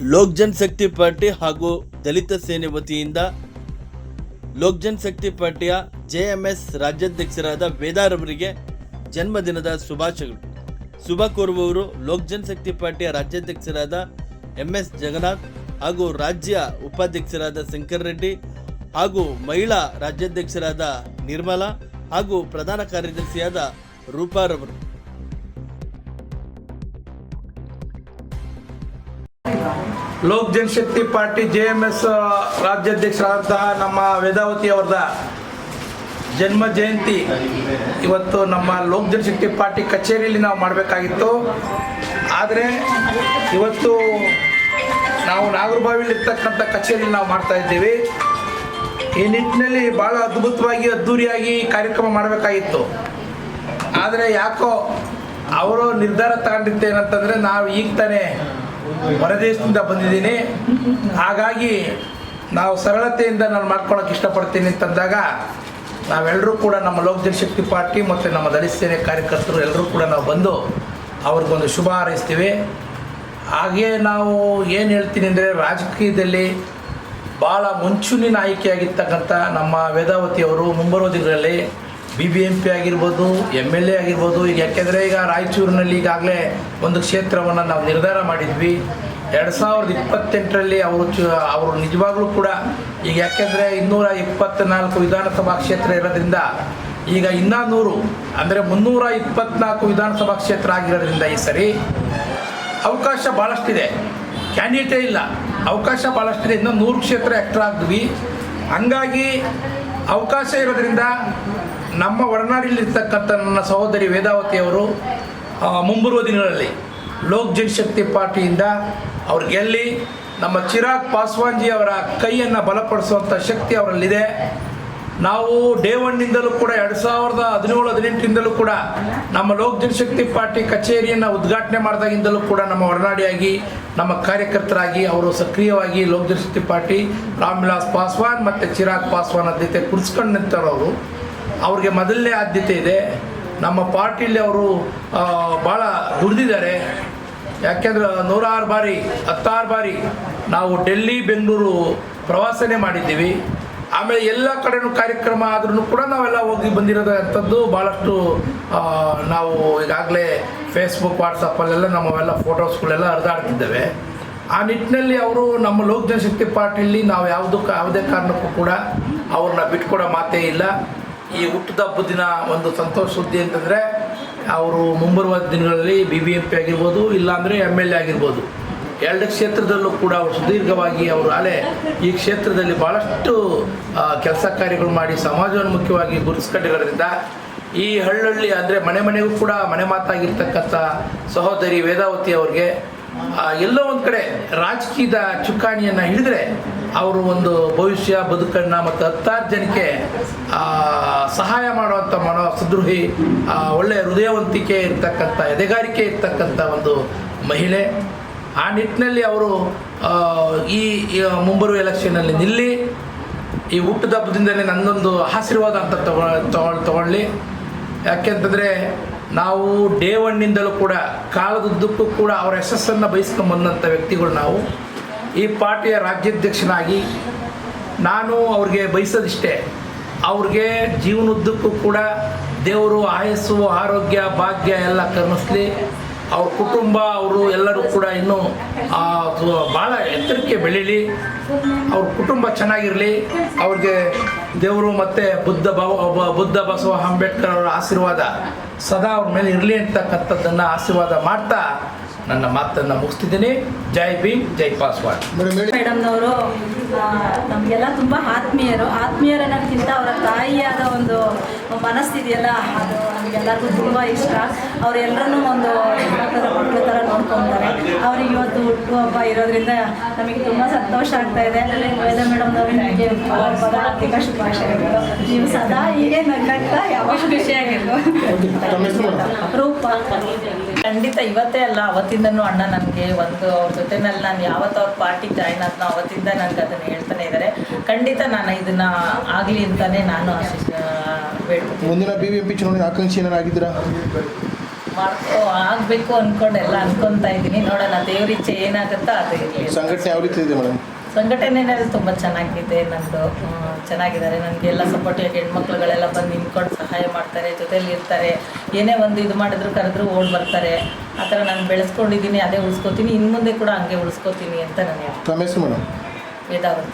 Lok Janshakti party ಹಾಗೂ ದಲಿತ ಸೇನೆ ವತಿಯಿಂದ ಲೋಕ್ ಜನಶಕ್ತಿ ಪಾರ್ಟಿಯ ಜೆಎಂಎಸ್ ರಾಜ್ಯಾಧ್ಯಕ್ಷರಾದ ವೇದಾರವರಿಗೆ ಜನ್ಮದಿನದ ಶುಭಾಶಯಗಳು. ಶುಭ ಕೋರುವವರು ಲೋಕ್ ಜನಶಕ್ತಿ ಪಾರ್ಟಿಯ ರಾಜ್ಯಾಧ್ಯಕ್ಷರಾದ ಎಂ ಎಸ್ ಜಗನ್ನಾಥ್ ಹಾಗೂ ರಾಜ್ಯ ಉಪಾಧ್ಯಕ್ಷರಾದ ಶಂಕರ್ ರೆಡ್ಡಿ ಹಾಗೂ ಮಹಿಳಾ ರಾಜ್ಯಾಧ್ಯಕ್ಷರಾದ ನಿರ್ಮಲಾ ಹಾಗೂ ಪ್ರಧಾನ ಕಾರ್ಯದರ್ಶಿಯಾದ ರೂಪಾರವರು. Lok Janshakti party J M S ರಾಜ್ಯಾಧ್ಯಕ್ಷರಾದಂತಹ ನಮ್ಮ ವೇದಾವತಿ ಅವರದ ಜನ್ಮ ಜಯಂತಿ. ಇವತ್ತು ನಮ್ಮ ಲೋಕ್ ಜನಶಕ್ತಿ ಪಾರ್ಟಿ ಕಚೇರಿಯಲ್ಲಿ ನಾವು ಮಾಡಬೇಕಾಗಿತ್ತು. ಆದರೆ ಇವತ್ತು ನಾವು ನಾಗರಬಾವಿಲಿರ್ತಕ್ಕಂಥ ಕಚೇರಿಯಲ್ಲಿ ನಾವು ಮಾಡ್ತಾ ಇದ್ದೀವಿ. ಈ ನಿಟ್ಟಿನಲ್ಲಿ ಭಾಳ ಅದ್ಭುತವಾಗಿ ಅದ್ಧೂರಿಯಾಗಿ ಕಾರ್ಯಕ್ರಮ ಮಾಡಬೇಕಾಗಿತ್ತು. ಆದರೆ ಯಾಕೋ ಅವರು ನಿರ್ಧಾರ ತಗೊಂಡಿದ್ದೇನಂತಂದರೆ ನಾವು ಈಗ ತಾನೇ ಹೊರದೇಶದಿಂದ ಬಂದಿದ್ದೀನಿ. ಹಾಗಾಗಿ ನಾವು ಸರಳತೆಯಿಂದ ನಾನು ಮಾಡ್ಕೊಳಕ್ಕೆ ಇಷ್ಟಪಡ್ತೀನಿ ಅಂತಂದಾಗ ನಾವೆಲ್ಲರೂ ಕೂಡ ನಮ್ಮ ಲೋಕ ಜನಶಕ್ತಿ ಪಾರ್ಟಿ ಮತ್ತು ನಮ್ಮ ದಲಿತ ಸೇನೆ ಕಾರ್ಯಕರ್ತರು ಎಲ್ಲರೂ ಕೂಡ ನಾವು ಬಂದು ಅವ್ರಿಗೊಂದು ಶುಭ ಹಾರೈಸ್ತೀವಿ. ಹಾಗೇ ನಾವು ಏನು ಹೇಳ್ತೀನಿ ಅಂದರೆ ರಾಜಕೀಯದಲ್ಲಿ ಭಾಳ ಮುಂಚೂಣಿನ ಆಯ್ಕೆಯಾಗಿರ್ತಕ್ಕಂಥ ನಮ್ಮ ವೇದಾವತಿಯವರು ಮುಂಬರುವ ದಿನಗಳಲ್ಲಿ ಬಿ ಬಿ ಎಂ ಪಿ ಆಗಿರ್ಬೋದು ಎಂ ಎಲ್ ಎ ಆಗಿರ್ಬೋದು, ಈಗ ಯಾಕೆಂದರೆ ಈಗ ರಾಯಚೂರಿನಲ್ಲಿ ಈಗಾಗಲೇ ಒಂದು ಕ್ಷೇತ್ರವನ್ನು ನಾವು ನಿರ್ಧಾರ ಮಾಡಿದ್ವಿ. ಎರಡು ಸಾವಿರದ ಇಪ್ಪತ್ತೆಂಟರಲ್ಲಿ ಅವರು ಚು, ಅವರು ನಿಜವಾಗ್ಲೂ ಕೂಡ ಈಗ ಯಾಕೆಂದರೆ ಇನ್ನೂರ ಇಪ್ಪತ್ತ್ನಾಲ್ಕು ವಿಧಾನಸಭಾ ಕ್ಷೇತ್ರ ಇರೋದ್ರಿಂದ ಈಗ ಇನ್ನೂ ನೂರು ಅಂದರೆ ಮುನ್ನೂರ ಇಪ್ಪತ್ನಾಲ್ಕು ವಿಧಾನಸಭಾ ಕ್ಷೇತ್ರ ಆಗಿರೋದ್ರಿಂದ ಈ ಸರಿ ಅವಕಾಶ ಭಾಳಷ್ಟಿದೆ ಕ್ಯಾಂಡಿಡೇಟೇ ಇಲ್ಲ. ಅವಕಾಶ ಭಾಳಷ್ಟಿದೆ ಇನ್ನೂ ನೂರು ಕ್ಷೇತ್ರ ಎಕ್ಟ್ರಾ ಆಗಿದ್ವಿ. ಹಂಗಾಗಿ ಅವಕಾಶ ಇರೋದ್ರಿಂದ ನಮ್ಮ ಒಡನಾಡಿಲಿರ್ತಕ್ಕಂಥ ನನ್ನ ಸಹೋದರಿ ವೇದಾವತಿ ಅವರು ಮುಂಬರುವ ದಿನಗಳಲ್ಲಿ ಲೋಕ್ ಜನಶಕ್ತಿ ಪಾರ್ಟಿಯಿಂದ ಅವ್ರು ಗೆಲ್ಲಿ ನಮ್ಮ ಚಿರಾಗ್ ಪಾಸ್ವಾನ್ಜಿ ಅವರ ಕೈಯನ್ನು ಬಲಪಡಿಸುವಂಥ ಶಕ್ತಿ ಅವರಲ್ಲಿದೆ. ನಾವು ಡೇ ಒನ್ನಿಂದಲೂ ಕೂಡ ಎರಡು ಸಾವಿರದ ಹದಿನೇಳು, ಹದಿನೆಂಟರಿಂದಲೂ ಕೂಡ ನಮ್ಮ ಲೋಕ್ ಜನಶಕ್ತಿ ಪಾರ್ಟಿ ಕಚೇರಿಯನ್ನು ಉದ್ಘಾಟನೆ ಮಾಡಿದಾಗಿಂದಲೂ ಕೂಡ ನಮ್ಮ ಒಡನಾಡಿಯಾಗಿ ನಮ್ಮ ಕಾರ್ಯಕರ್ತರಾಗಿ, ಅವರು ಸಕ್ರಿಯವಾಗಿ ಲೋಕ್ ಜನಶಕ್ತಿ ಪಾರ್ಟಿ ರಾಮ್ ವಿಲಾಸ್ ಪಾಸ್ವಾನ್ ಮತ್ತು ಚಿರಾಗ್ ಪಾಸ್ವಾನ್ ಆದ್ಯತೆ ಕುರಿಸ್ಕೊಂಡು ನಿಂತವರು ಅವ್ರಿಗೆ ಮೊದಲನೇ ಆದ್ಯತೆ ಇದೆ. ನಮ್ಮ ಪಾರ್ಟಿಲಿ ಅವರು ಭಾಳ ದುಡಿದಿದ್ದಾರೆ. ಯಾಕೆಂದ್ರೆ ನೂರಾರು ಬಾರಿ, ಹತ್ತಾರು ಬಾರಿ ನಾವು ಡೆಲ್ಲಿ, ಬೆಂಗಳೂರು ಪ್ರವಾಸನೇ ಮಾಡಿದ್ದೀವಿ. ಆಮೇಲೆ ಎಲ್ಲ ಕಡೆನೂ ಕಾರ್ಯಕ್ರಮ ಆದ್ರೂ ಕೂಡ ನಾವೆಲ್ಲ ಹೋಗಿ ಬಂದಿರೋದಂಥದ್ದು ಭಾಳಷ್ಟು ನಾವು ಈಗಾಗಲೇ ಫೇಸ್ಬುಕ್ ವಾಟ್ಸಪ್ಪಲ್ಲೆಲ್ಲ ನಮ್ಮವೆಲ್ಲ ಫೋಟೋಸ್ಗಳೆಲ್ಲ ಹರಿದಾಡ್ತಿದ್ದೇವೆ. ಆ ನಿಟ್ಟಿನಲ್ಲಿ ಅವರು ನಮ್ಮ ಲೋಕ ಜನಶಕ್ತಿ ಪಾರ್ಟಿಯಲ್ಲಿ ನಾವು ಯಾವುದಕ್ಕೂ, ಯಾವುದೇ ಕಾರಣಕ್ಕೂ ಕೂಡ ಅವ್ರನ್ನ ಬಿಟ್ಕೊಡೋ ಮಾತೇ ಇಲ್ಲ. ಈ ಹುಟ್ಟದ ಹಬ್ಬದ ದಿನ ಒಂದು ಸಂತೋಷ ಸುದ್ದಿ ಅಂತಂದರೆ, ಅವರು ಮುಂಬರುವ ದಿನಗಳಲ್ಲಿ ಬಿ ಬಿ ಎಂ ಪಿ ಆಗಿರ್ಬೋದು, ಇಲ್ಲಾಂದರೆ ಎಂ ಎಲ್ ಎ ಆಗಿರ್ಬೋದು. ಎರಡು ಕ್ಷೇತ್ರದಲ್ಲೂ ಕೂಡ ಅವರು ಸುದೀರ್ಘವಾಗಿ ಅವರು ಅಲೆ ಈ ಕ್ಷೇತ್ರದಲ್ಲಿ ಭಾಳಷ್ಟು ಕೆಲಸ ಕಾರ್ಯಗಳು ಮಾಡಿ ಸಮಾಜವನ್ನು ಮುಖ್ಯವಾಗಿ ಗುರುತಿಸ್ಕೊಂಡಿರೋದ್ರಿಂದ, ಈ ಹಳ್ಳಹಳ್ಳಿ ಅಂದರೆ ಮನೆ ಮನೆಗೂ ಕೂಡ ಮನೆ ಮಾತಾಗಿರ್ತಕ್ಕಂಥ ಸಹೋದರಿ ವೇದಾವತಿ ಅವ್ರಿಗೆ ಎಲ್ಲೋ ಒಂದು ಕಡೆ ರಾಜಕೀಯದ ಚುಕ್ಕಾಣಿಯನ್ನು ಹಿಡಿದ್ರೆ ಅವರು ಒಂದು ಭವಿಷ್ಯ ಬದುಕಣ್ಣ ಮತ್ತು ಹತ್ತಾರು ಜನಕ್ಕೆ ಸಹಾಯ ಮಾಡುವಂಥ ಮನೋ ಸದೃಹಿ ಒಳ್ಳೆಯ ಹೃದಯವಂತಿಕೆ ಇರ್ತಕ್ಕಂಥ, ಎದೆಗಾರಿಕೆ ಇರ್ತಕ್ಕಂಥ ಒಂದು ಮಹಿಳೆ. ಆ ನಿಟ್ಟಿನಲ್ಲಿ ಅವರು ಈ ಮುಂಬರುವ ಎಲೆಕ್ಷನಲ್ಲಿ ನಿಲ್ಲಿ, ಈ ಹುಟ್ಟದ ಹಬ್ಬದಿಂದಲೇ ನನ್ನೊಂದು ಆಶೀರ್ವಾದ ಅಂತ ತಗೊ, ತಗೊಳ್, ತಗೊಳ್ಳಿ. ಯಾಕೆಂತಂದರೆ ನಾವು ಡೇ ಒನ್ನಿಂದಲೂ ಕೂಡ, ಕಾಲದುದ್ದಕ್ಕೂ ಕೂಡ ಅವರ ಯಶಸ್ಸನ್ನು ಬಯಸ್ಕೊಂಬಂದಂಥ ವ್ಯಕ್ತಿಗಳು ನಾವು. ಈ ಪಾರ್ಟಿಯ ರಾಜ್ಯಾಧ್ಯಕ್ಷನಾಗಿ ನಾನು ಅವ್ರಿಗೆ ಬಯಸೋದಿಷ್ಟೇ, ಅವ್ರಿಗೆ ಜೀವನದ್ದಕ್ಕೂ ಕೂಡ ದೇವರು ಆಯಸ್ಸು, ಆರೋಗ್ಯ, ಭಾಗ್ಯ ಎಲ್ಲ ಕರುಣಿಸ್ಲಿ. ಅವ್ರ ಕುಟುಂಬ, ಅವರು ಎಲ್ಲರೂ ಕೂಡ ಇನ್ನೂ ಭಾಳ ಎತ್ತರಕ್ಕೆ ಬೆಳೀಲಿ. ಅವ್ರ ಕುಟುಂಬ ಚೆನ್ನಾಗಿರಲಿ. ಅವ್ರಿಗೆ ದೇವರು ಮತ್ತು ಬುದ್ಧ ಬುದ್ಧ ಬಸವ ಅಂಬೇಡ್ಕರ್ ಅವರ ಆಶೀರ್ವಾದ. ಸದಾ ಅವ್ರ ಮೇಲೆ ಇರಲಿ ಅಂತಕ್ಕಂಥದ್ದನ್ನು ಆಶೀರ್ವಾದ ಮಾಡ್ತಾ ನನ್ನ ಮಾತನ್ನು ಮುಗಿಸ್ತಿದ್ದೀನಿ. ಜೈ ಭೀಮ್ ಜೈ ಪಾಸ್ವಾನ್. ಮೇಡಮ್ನವರು ನಮಗೆಲ್ಲ ತುಂಬ ಆತ್ಮೀಯರು. ಆತ್ಮೀಯರ ಅನ್ನೋದಕ್ಕಿಂತ ಅವರ ತಾಯಿಯಾದ ಒಂದು ಮನಸ್ಥಿತಿಯೆಲ್ಲ ಅದು ನಮಗೆಲ್ಲರಿಗೂ ತುಂಬ ಇಷ್ಟ. ಅವರೆಲ್ಲರನ್ನೂ ಒಂದು ಥರ ಮಕ್ಕಳ ಥರ ನೋಡ್ಕೊತಾರೆ ಹುಟ್ಟುಹಬ್ಬ ಇರೋದ್ರಿಂದ ನಮಗೆ ತುಂಬ ಸಂತೋಷ ಆಗ್ತಾ ಇದೆ. ವೇದ ಮೇಡಮ್ ನಿಮಗೆ ಪದಾರ್ಥಿಕ ಶುಭಾಶಯಗಳು. ನೀವು ಸದಾ ಹೀಗೆ ನಗ್ನಗ್ತಾ ಯಾವಾಗ ಖುಷಿಯಾಗಿರ್ಬೋದು ರೂಪ. ಖಂಡಿತ ಇವತ್ತೇ ಅಲ್ಲ ಅವತ್ತಿಂದನೂ ಅಣ್ಣ ನನಗೆ ಒಂದು ಅವ್ರ ಜೊತೆನಲ್ಲಿ ನಾನು ಯಾವತ್ತು ಅವ್ರ ಪಾರ್ಟಿಗೆ ಜಾಯ್ನ್ ಆದ್ನೋ ಅವತ್ತಿಂದ ನನಗೆ ಅದನ್ನು ಹೇಳ್ತಾನೆ ಇದ್ದಾರೆ ಖಂಡಿತ ನಾನು ಇದನ್ನ ಆಗಲಿ ಅಂತಾನೆ ನಾನು ಆಶಿಸ್ ಬೇಡ್ತೀನಿ ಮುಂದಿನ ಬಿ ಬಿ ಎಂ ಪಿ ಚುನಾವಣೆ ಆಕಾಂಕ್ಷಿ ಏನಾರು ಆಗಿದ್ದೀರಾ? ಮಾಡ್ಕೋ ಆಗಬೇಕು ಅಂದ್ಕೊಂಡು ಎಲ್ಲ ಅನ್ಕೊತಾ ಇದ್ದೀನಿ. ನೋಡೋಣ ದೇವ್ರ ಏನಾಗುತ್ತಾ ಅದು ಇರಲಿ. ಸಂಘಟನೆ ಯಾವ ರೀತಿ ಇದೆ ಮೇಡಮ್? ಸಂಘಟನೆಯಲ್ಲಿ ತುಂಬ ಚೆನ್ನಾಗಿದೆ ನಂದು ಚೆನ್ನಾಗಿದ್ದಾರೆ ನನಗೆ ಎಲ್ಲ ಸಪೋರ್ಟಿವ್ ಹೆಣ್ಮಕ್ಳುಗಳೆಲ್ಲ ಬಂದು ನಿಂತ್ಕೊಂಡು ಸಹಾಯ ಮಾಡ್ತಾರೆ ಜೊತೆಲಿ ಇರ್ತಾರೆ. ಏನೇ ಒಂದು ಇದು ಮಾಡಿದ್ರು ಕರೆದ್ರು ಓಡ್ ಬರ್ತಾರೆ. ಆ ಥರ ನಾನು ಬೆಳೆಸ್ಕೊಂಡಿದ್ದೀನಿ ಅದೇ ಉಳಿಸ್ಕೊತೀನಿ ಇನ್ನು ಮುಂದೆ ಕೂಡ ಹಂಗೆ ಉಳಿಸ್ಕೊತೀನಿ ಅಂತ ನಾನು ಹೇಳ್ತೀನಿ. ಮೇಡಮ್. ವೇದಾವತಿ.